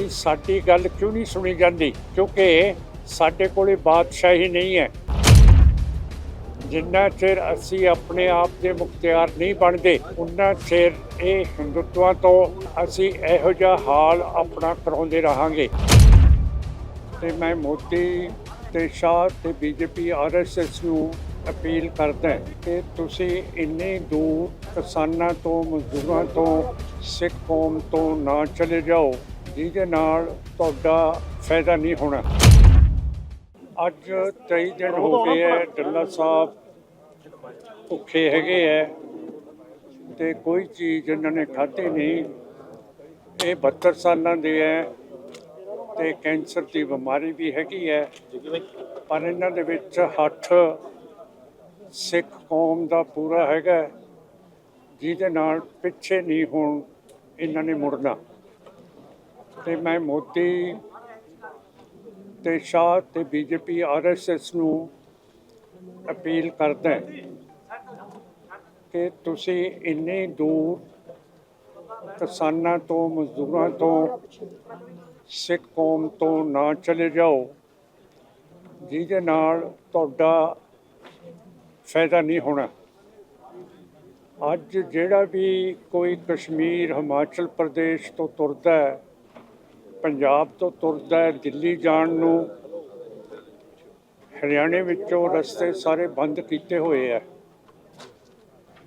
ਕਿ ਸਾਡੀ ਗੱਲ ਕਿਉਂ ਨਹੀਂ ਸੁਣੀ ਜਾਂਦੀ? ਕਿਉਂਕਿ ਸਾਡੇ ਕੋਲੇ ਬਾਦਸ਼ਾਹੀ ਨਹੀਂ ਹੈ। ਜਿੰਨਾ ਚਿਰ ਅਸੀਂ ਆਪਣੇ ਆਪ ਦੇ ਮੁਖਤਿਆਰ ਨਹੀਂ ਬਣਦੇ, ਉਨਾ ਚਿਰ ਇਹ ਹਿੰਦੂਤਵਾਂ ਤੋਂ ਅਸੀਂ ਇਹੋ ਜਿਹਾ ਹਾਲ ਆਪਣਾ ਕਰਾਉਂਦੇ ਰਹਾਂਗੇ। ਤੇ ਮੈਂ ਮੋਦੀ ਤੇ ਸ਼ਾਹ ਤੇ ਬੀਜੇਪੀ ਆਰਐਸਐਸ ਨੂੰ ਅਪੀਲ ਕਰਦਾ ਕਿ ਤੁਸੀਂ ਇੰਨੇ ਦੂਰ ਕਿਸਾਨਾਂ ਤੋਂ, ਮਜ਼ਦੂਰਾਂ ਤੋਂ, ਸਿੱਖ ਕੌਮ ਤੋਂ ਨਾ ਚਲੇ ਜਾਓ। ਜਿਹਦੇ ਨਾਲ ਤੁਹਾਡਾ ਫਾਇਦਾ ਨਹੀਂ ਹੋਣਾ। ਅੱਜ 23 ਦਿਨ ਹੋ ਗਏ ਹੈ ਡੱਲਾ ਸਾਹਿਬ ਭੁੱਖੇ ਹੈਗੇ ਹੈ ਤੇ ਕੋਈ ਚੀਜ਼ ਇਹਨਾਂ ਨੇ ਖਾਧੀ ਨਹੀਂ। ਇਹ 72 ਸਾਲਾਂ ਦੇ ਹੈ ਤੇ ਕੈਂਸਰ ਦੀ ਬਿਮਾਰੀ ਵੀ ਹੈਗੀ ਹੈ ਪਰ ਇਹਨਾਂ ਦੇ ਵਿੱਚ ਹੱਥ ਸਿੱਖ ਕੌਮ ਦਾ ਪੂਰਾ ਹੈਗਾ, ਜਿਹਦੇ ਨਾਲ ਪਿੱਛੇ ਨਹੀਂ ਹੋਣ ਇਹਨਾਂ ਨੇ ਮੁੜਨਾ। ਤੇ ਮੈਂ ਮੋਦੀ ਤੇ ਸ਼ਾਹ ਤੇ ਬੀਜੇਪੀ ਆਰਐਸਐਸ ਨੂੰ ਅਪੀਲ ਕਰਦਾ ਕਿ ਤੁਸੀਂ ਇੰਨੇ ਦੂਰ ਕਿਸਾਨਾਂ ਤੋਂ, ਮਜ਼ਦੂਰਾਂ ਤੋਂ ਸਿੱਖ ਕੌਮ ਤੋਂ ਨਾ ਚਲੇ ਜਾਓ, ਜਿਹਦੇ ਨਾਲ ਤੁਹਾਡਾ ਫਾਇਦਾ ਨਹੀਂ ਹੋਣਾ। ਅੱਜ ਜਿਹੜਾ ਵੀ ਕੋਈ ਕਸ਼ਮੀਰ, ਹਿਮਾਚਲ ਪ੍ਰਦੇਸ਼ ਤੋਂ ਤੁਰਦਾ ਹੈ ਪੰਜਾਬ ਤੋਂ ਤੁਰਦਾ ਹੈ, ਦਿੱਲੀ ਜਾਣ ਨੂੰ, ਹਰਿਆਣੇ ਵਿੱਚੋਂ ਰਸਤੇ ਸਾਰੇ ਬੰਦ ਕੀਤੇ ਹੋਏ ਆ।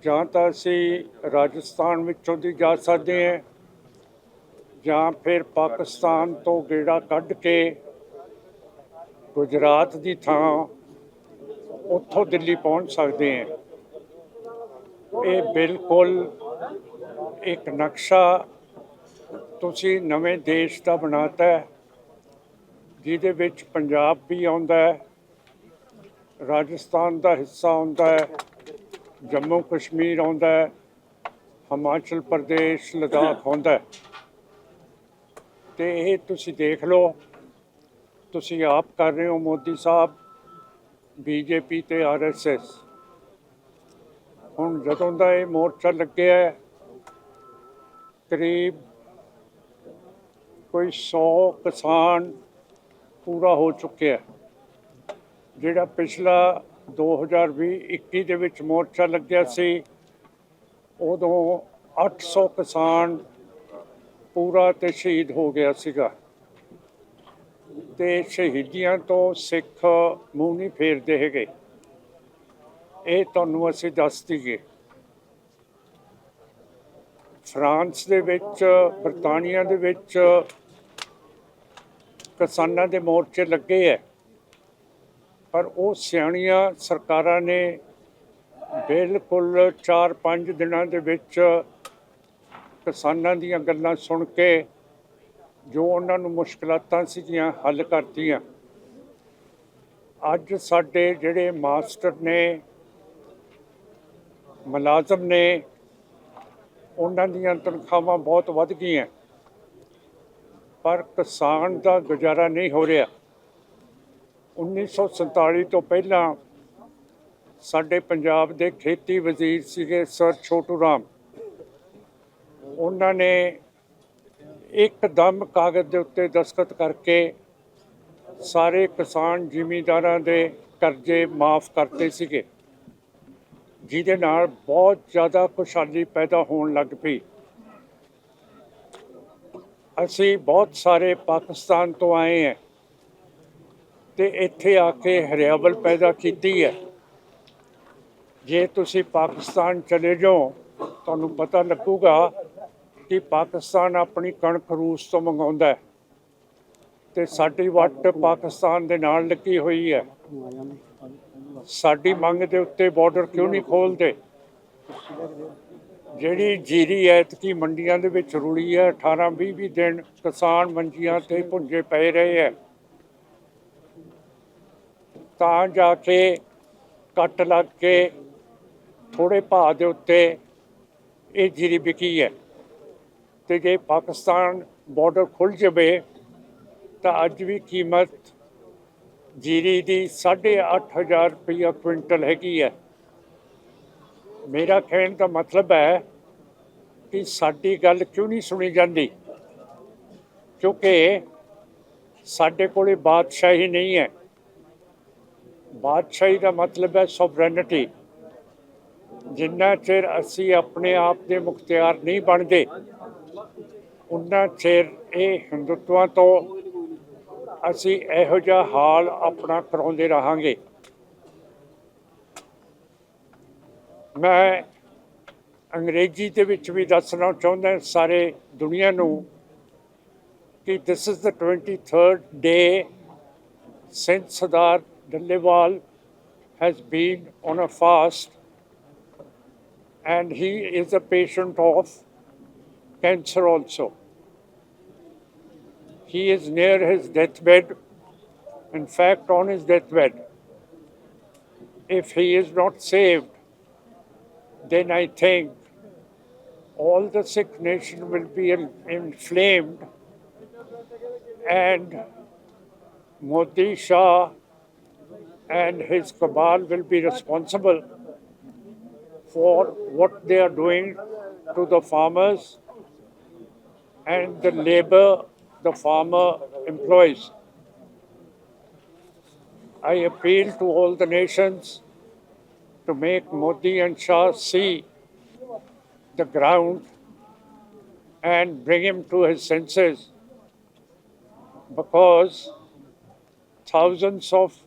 ਜਾਂ ਤਾਂ ਅਸੀਂ ਰਾਜਸਥਾਨ ਵਿੱਚੋਂ ਦੀ ਜਾ ਸਕਦੇ ਹਾਂ, ਜਾਂ ਫਿਰ ਪਾਕਿਸਤਾਨ ਤੋਂ ਗੇੜਾ ਕੱਢ ਕੇ ਗੁਜਰਾਤ ਦੀ ਥਾਂ ਉੱਥੋਂ ਦਿੱਲੀ ਪਹੁੰਚ ਸਕਦੇ ਹਾਂ। ਇਹ ਬਿਲਕੁਲ ਇੱਕ ਨਕਸ਼ਾ ਤੁਸੀਂ ਨਵੇਂ ਦੇਸ਼ ਦਾ ਬਣਾਤਾ ਹੈ, ਜਿਹਦੇ ਵਿੱਚ ਪੰਜਾਬ ਵੀ ਆਉਂਦਾ ਹੈ, ਰਾਜਸਥਾਨ ਦਾ ਹਿੱਸਾ ਆਉਂਦਾ ਹੈ, ਜੰਮੂ ਕਸ਼ਮੀਰ ਆਉਂਦਾ ਹੈ, ਹਿਮਾਚਲ ਪ੍ਰਦੇਸ਼, ਲਦਾਖ ਆਉਂਦਾ ਹੈ। ਤੇ ਇਹ ਤੁਸੀਂ ਦੇਖ ਲਓ, ਤੁਸੀਂ ਆਪ ਕਰ ਰਹੇ ਹੋ ਮੋਦੀ ਸਾਹਿਬ, ਬੀਜੇਪੀ ਤੇ ਆਰਐਸਐਸ ਹੁਣ ਜਦੋਂ ਦਾ ਇਹ ਮੋਰਚਾ ਲੱਗਿਆ ਕਰੀਬ ਕੋਈ 100 ਕਿਸਾਨ ਪੂਰਾ ਹੋ ਚੁੱਕਿਆ ਜਿਹੜਾ ਪਿਛਲਾ 2020-21 ਦੇ ਵਿੱਚ ਮੋਰਚਾ ਲੱਗਿਆ ਸੀ, ਉਦੋਂ 800 ਕਿਸਾਨ ਪੂਰਾ ਤੇ ਸ਼ਹੀਦ ਹੋ ਗਿਆ ਸੀਗਾ। ਤੇ ਸ਼ਹੀਦੀਆਂ ਤੋਂ ਸਿੱਖ ਮੂੰਹ ਨਹੀਂ ਫੇਰਦੇ ਹੈਗੇ। ਇਹ ਤੁਹਾਨੂੰ ਅਸੀਂ ਦੱਸ ਦਈਏ। ਫਰਾਂਸ ਦੇ ਵਿੱਚ, ਬਰਤਾਨੀਆ ਦੇ ਵਿੱਚ ਕਿਸਾਨਾਂ ਦੇ ਮੋਰਚੇ ਲੱਗੇ ਹੈ ਪਰ ਉਹ ਸਿਆਣੀਆਂ ਸਰਕਾਰਾਂ ਨੇ ਬਿਲਕੁਲ 4-5 ਦਿਨਾਂ ਦੇ ਵਿੱਚ ਕਿਸਾਨਾਂ ਦੀਆਂ ਗੱਲਾਂ ਸੁਣ ਕੇ ਜੋ ਉਹਨਾਂ ਨੂੰ ਮੁਸ਼ਕਲਾਤਾਂ ਸੀਗੀਆਂ ਹੱਲ ਕਰਤੀਆਂ। ਅੱਜ ਸਾਡੇ ਜਿਹੜੇ ਮਾਸਟਰ ਨੇ, ਮੁਲਾਜ਼ਮ ਨੇ, ਉਹਨਾਂ ਦੀਆਂ ਤਨਖਾਹਾਂ ਬਹੁਤ ਵੱਧ ਗਈਆਂ। ਪਰ ਕਿਸਾਨ ਦਾ ਗੁਜ਼ਾਰਾ ਨਹੀਂ ਹੋ ਰਿਹਾ। 1947 ਤੋਂ ਪਹਿਲਾਂ ਸਾਡੇ ਪੰਜਾਬ ਦੇ ਖੇਤੀ ਵਜ਼ੀਰ ਸੀਗੇ ਸਰ ਛੋਟੂ ਰਾਮ। ਉਹਨਾਂ ਨੇ ਇੱਕਦਮ ਕਾਗਜ਼ ਦੇ ਉੱਤੇ ਦਸਖਤ ਕਰਕੇ ਸਾਰੇ ਕਿਸਾਨ ਜ਼ਿਮੀਂਦਾਰਾਂ ਦੇ ਕਰਜ਼ੇ ਮਾਫ ਕਰਤੇ ਸੀਗੇ। ਜਿਹਦੇ ਨਾਲ ਬਹੁਤ ਜ਼ਿਆਦਾ ਖੁਸ਼ਹਾਲੀ ਪੈਦਾ ਹੋਣ ਲੱਗ ਪਈ। ਅਸੀਂ ਬਹੁਤ ਸਾਰੇ ਪਾਕਿਸਤਾਨ ਤੋਂ ਆਏ ਹਾਂ ਤੇ ਇੱਥੇ ਆ ਕੇ ਹਰਿਆਵਲ ਪੈਦਾ ਕੀਤੀ ਹੈ। ਜੇ ਤੁਸੀਂ ਪਾਕਿਸਤਾਨ ਚਲੇ ਜਾਓ, ਤੁਹਾਨੂੰ ਪਤਾ ਲੱਗੂਗਾ ਕਿ ਪਾਕਿਸਤਾਨ ਆਪਣੀ ਕਣਕ ਰੂਸ ਤੋਂ ਮੰਗਾਉਂਦਾ ਹੈ ਤੇ ਸਾਡੀ ਵੱਟ ਪਾਕਿਸਤਾਨ ਦੇ ਨਾਲ ਲੱਗੀ ਹੋਈ ਹੈ। ਸਾਡੀ ਮੰਗ ਦੇ ਉੱਤੇ ਬਾਰਡਰ ਕਿਉਂ ਨਹੀਂ ਖੋਲਦੇ? ਜਿਹੜੀ ਜੀਰੀ ਐਤਕੀ ਮੰਡੀਆਂ ਦੇ ਵਿੱਚ ਰੁਲੀ ਹੈ 18 20 20 ਦਿਨ ਕਿਸਾਨ ਮੰਜੀਆਂ ਤੇ ਭੁੰਜੇ ਪਏ ਰਹੇ ਹੈ ਤਾਂ ਜਾ ਕੇ ਕੱਟ ਲੱਗ ਕੇ ਥੋੜੇ ਭਾਅ ਦੇ ਉੱਤੇ ਇਹ ਜੀਰੀ ਵਿਕੀ ਹੈ ਤੇ ਜੇ ਪਾਕਿਸਤਾਨ ਬਾਰਡਰ ਖੁੱਲ ਜਾਵੇ, ਤਾਂ ਅੱਜ ਵੀ ਕੀਮਤ ਜੀਰੀ ਦੀ 8500 ਰੁਪਇਆ ਕੁਇੰਟਲ ਹੈਗੀ ਹੈ ਮੇਰਾ ਕਹਿਣ ਦਾ ਮਤਲਬ ਹੈ ਕਿ ਸਾਡੀ ਗੱਲ ਕਿਉਂ ਨਹੀਂ ਸੁਣੀ ਜਾਂਦੀ? ਕਿਉਂਕਿ ਸਾਡੇ ਕੋਲੇ ਬਾਦਸ਼ਾਹੀ ਨਹੀਂ ਹੈ। ਬਾਦਸ਼ਾਹੀ ਦਾ ਮਤਲਬ ਹੈ ਸੋਵਰੇਨਿਟੀ ਜਿੰਨਾ ਚਿਰ ਅਸੀਂ ਆਪਣੇ ਆਪ ਦੇ ਮੁਖਤਿਆਰ ਨਹੀਂ ਬਣਦੇ, ਉਨਾ ਚਿਰ ਇਹ ਹਿੰਦੂਤਵਾਂ ਤੋਂ ਅਸੀਂ ਇਹੋ ਜਿਹਾ ਹਾਲ ਆਪਣਾ ਕਰਾਉਂਦੇ ਰਹਾਂਗੇ। ਮੈਂ ਅੰਗਰੇਜ਼ੀ ਦੇ ਵਿੱਚ ਵੀ ਦੱਸਣਾ ਚਾਹੁੰਦਾ ਸਾਰੇ ਦੁਨੀਆ ਨੂੰ ਕਿ this is the 23rd day since Sardar Dallewal has been on a fast and he is a patient of cancer also. He is near his deathbed, in fact, on his deathbed. If he is not saved, then I think all the sick nation will be in- inflamed and Modi Shah and his cabal will be responsible for what they are doing to the farmers and the labor the farmer employs. I appeal to all the nations to make Modi and Shah see the ground and bring him to his senses because thousands of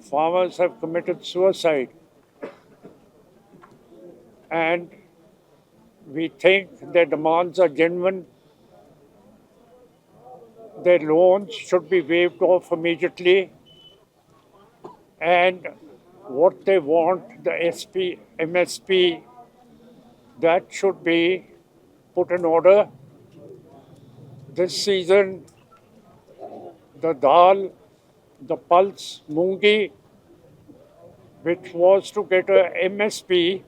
farmers have committed suicide. And we think their demands are genuine. Their loans should be waived off immediately. And what they want, the SP, MSP, that should be put in order. This season, the dal, the pulse moongi, which was to get a MSP,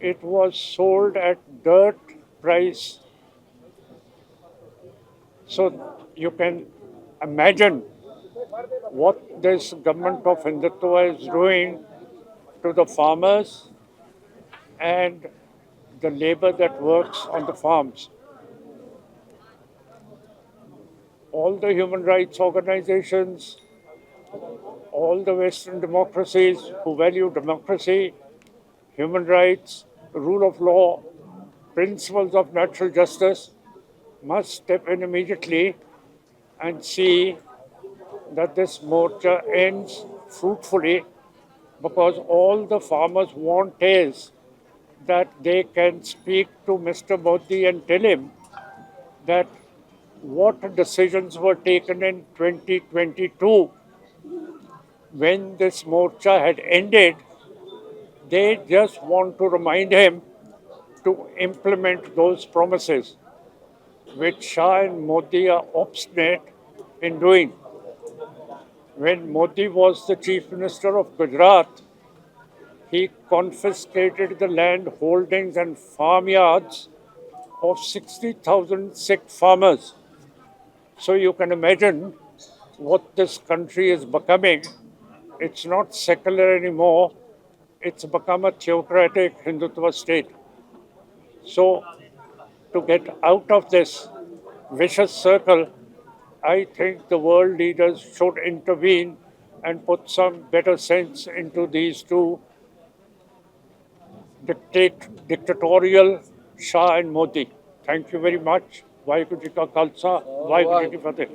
it was sold at dirt price. So you can imagine what this government of Hindutva is doing to the farmers and the labor that works on the farms. all the human rights organizations, all the Western democracies who value democracy, human rights, rule of law, principles of natural justice must step in immediately and see that this morcha ends fruitfully because all the farmers want is that they can speak to Mr. Modi and tell him that what decisions were taken in 2022 when this morcha had ended, they just want to remind him to implement those promises, which Shah and Modi are obstinate in doing. When Modi was the chief minister of Gujarat, he confiscated the land holdings and farmyards of 60,000 Sikh farmers. So you can imagine what this country is becoming. It's not secular anymore, it's become a theocratic Hindutva state. So, to get out of this vicious circle, I think the world leaders should intervene and put some better sense into these two dictate, dictatorial Shah and Modi. Thank you very much. Waheguru Ka Khalsa, Ki Fateh.